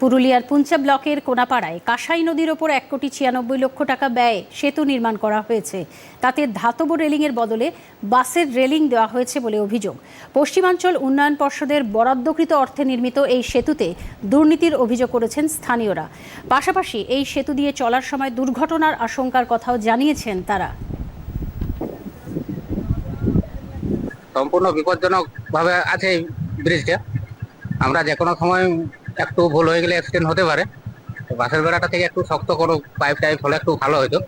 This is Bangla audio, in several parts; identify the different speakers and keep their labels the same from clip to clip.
Speaker 1: পুরুলিয়ার পুঞ্চা ব্লকের কোনাপাড়ায় কাঁসাই নদীর ওপর এক কোটি ছিয়ানব্বই লক্ষ টাকা ব্যয়ে সেতু নির্মাণ করা হয়েছে। তাতে ধাতব রেলিংয়ের বদলে বাসের রেলিং দেওয়া হয়েছে বলে অভিযোগ। পশ্চিমাঞ্চল উন্নয়ন পর্ষদের বরাদ্দকৃত অর্থে নির্মিত এই সেতুতে দুর্নীতির অভিযোগ করেছেন স্থানীয়রা। পাশাপাশি এই সেতু দিয়ে চলার সময় দুর্ঘটনার আশঙ্কার কথাও জানিয়েছেন তারা।
Speaker 2: সম্পূর্ণ বিপজ্জনক ভাবে আছে এই ব্রিজটা। আমরা যে কোনো সময় একটু ভুল হয়ে গেলে অ্যাক্সিডেন্ট হতে পারে। তো বাসের বেড়াটা থেকে একটু শক্ত কোনো পাইপ টাইপ হলে একটু ভালো হতো।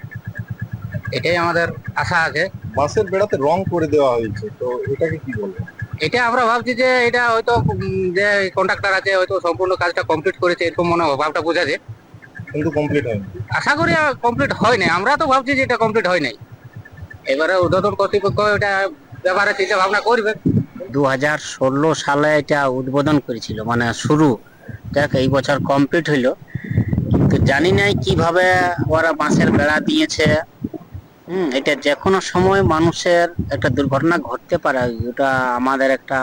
Speaker 2: এটাই আমাদের আশা আছে।
Speaker 3: বাসের বেড়াতে রং করে দেওয়া হয়েছে তো এটাকে কি বলব?
Speaker 2: এটা আমরা ভাবছি যে এটা হয়তো যে কন্ট্রাক্টর আছে হয়তো সম্পূর্ণ কাজটা কমপ্লিট করেছে এরকম মনে হয় ভাবটা বোঝাছে
Speaker 3: কিন্তু কমপ্লিট হয়নি।
Speaker 2: আশা করি কমপ্লিট হয় নাই আমরা তো ভাবছি যে এটা কমপ্লিট হয় নাই এবারে উদ্বোধন কর্তৃপক্ষ এটা ব্যাপারে চিন্তা ভাবনা করবে।
Speaker 4: দু হাজার ষোলো সালে এটা উদ্বোধন করেছিল মানে শুরু। দেখ এই বছর কমপ্লিট হইল। কিন্তু জানি নাই কীভাবে ওরা বাঁশের বেড়া দিয়েছে। হুম এটা যে কোনো সময় মানুষের একটা দুর্ঘটনা ঘটতে পারে। ওটা আমাদের একটা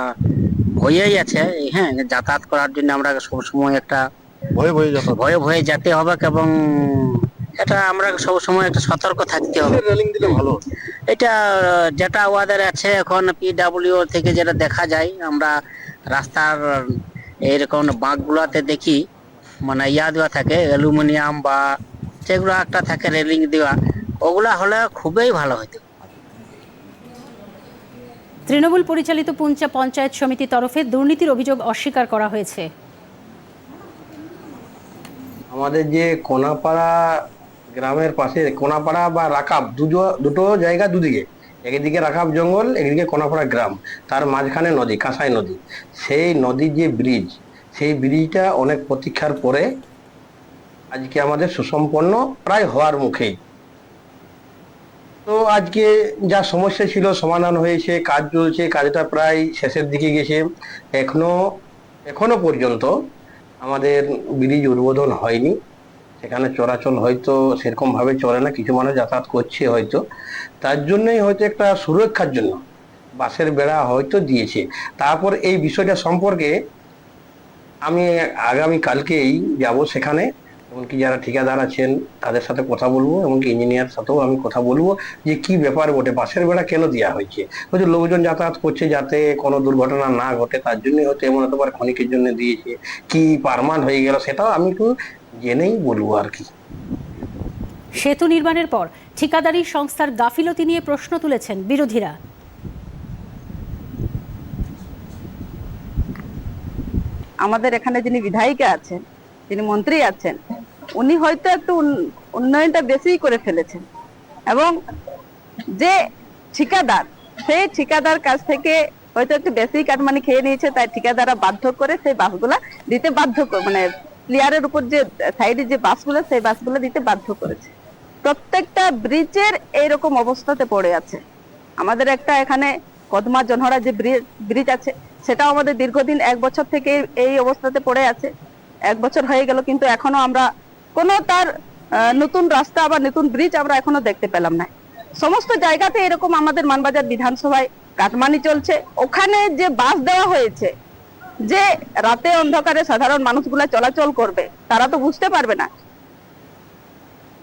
Speaker 4: ভয়েই আছে। হ্যাঁ যাতায়াত করার জন্য আমরা সবসময় একটা
Speaker 3: ভয়ে ভয়ে যত
Speaker 4: ভয়ে ভয়ে যেতে হবে এবং এটা আমরা সবসময় একটা সতর্ক থাকতে হবে।
Speaker 3: রেলিং দিলে ভালো
Speaker 4: এটা যেটা ওদের আছে এখন পিডাব্লিউ থেকে যেটা দেখা যায় আমরা রাস্তার এইরকম বাঁকগুলোতে দেখি মানে ইয়া দেওয়া থাকে অ্যালুমিনিয়াম বা যেগুলো একটা থাকে রেলিং দেওয়া ওগুলা হলে খুবই ভালো হতো
Speaker 1: তৃণমূল পরিচালিত পুঞ্চা পঞ্চায়েত সমিতির তরফে দুর্নীতির অভিযোগ অস্বীকার করা হয়েছে।
Speaker 5: আমাদের যে কোনাপাড়া গ্রামের পাশে কোনাপাড়া বা রাকাব দুটো দুটো জায়গা দুদিকে। একদিকে রাখাব জঙ্গল, একদিকে কোনাপাড়া গ্রাম। তার মাঝখানে নদী, কাঁসাই নদী। সেই নদীর যে ব্রিজ সেই ব্রিজটা অনেক প্রতীক্ষার পরে আজকে আমাদের সুসম্পন্ন প্রায় হওয়ার মুখেই। তো আজকে যা সমস্যা ছিল, সমাধান হয়েছে, কাজ চলছে, কাজটা প্রায় শেষের দিকে গেছে। এখনও এখনও পর্যন্ত আমাদের ব্রিজ উদ্বোধন হয়নি। সেখানে চলাচল হয়তো সেরকম ভাবে চলে না, কিছু মানুষ যাতায়াত করছে হয়তো। তার জন্যই হয়তো একটা সুরক্ষার জন্য বাসের বেড়া হয়তো দিয়েছে। তারপর এই বিষয়টা সম্পর্কে আমি আগামী কালকেই যাব সেখানে। এমনকি যারা ঠিকাদার আছেন তাদের সাথে কথা বলব এমনকি ইঞ্জিনিয়ার সাথেও আমি কথা বলব যে কি ব্যাপার বটে বাসের বেড়া কেন দেওয়া হয়েছে? হয়তো লোকজন যাতায়াত করছে যাতে কোনো দুর্ঘটনা না ঘটে তার জন্যই হয়তো এমন হতে পারে ক্ষণিকের জন্য দিয়েছে। কি পারমান হয়ে গেল সেটাও আমি একটু জেনেই বলব আর কি।
Speaker 1: সেতু নির্মাণের পর ঠিকাদারি সংস্থার গাফিলতি নিয়ে প্রশ্ন তুলেছেন বিরোধীরা।
Speaker 6: আমাদের এখানে যিনি বিধায়িকা আছেন যিনি মন্ত্রী আছেন উনি হয়তো একটু উন্নয়নটা বেশিই করে ফেলেছেন। এবং যে ঠিকাদার সেই ঠিকাদার কাছ থেকে হয়তো একটু বেশি কাটমানি খেয়ে নিয়েছে, তাই ঠিকাদাররা বাধ্য করে সেই বাসগুলা দিতে বাধ্য মানে প্লেয়ারের উপর যে সাইডে যে বাসগুলো, সেই বাসগুলো দিতে বাধ্য করেছে। প্রত্যেকটা ব্রিজের এইরকম অবস্থাতে পড়ে আছে। আমাদের একটা এখানে কদমা জনহরা যে ব্রিজ আছে, সেটাও আমাদের দীর্ঘদিন এক বছর থেকে এই অবস্থাতে পড়ে আছে। এক বছর হয়ে গেল, কিন্তু এখনও আমরা কোনো তার নতুন রাস্তা বা নতুন ব্রিজ আমরা এখনও দেখতে পেলাম না। সমস্ত জায়গাতে এরকম আমাদের মানবাজার বিধানসভায় কাটমানি চলছে। ওখানে যে বাস দেওয়া হয়েছে, যে রাতে অন্ধকারে সাধারণ মানুষগুলা চলাচল করবে, তারা তো বুঝতে পারবে না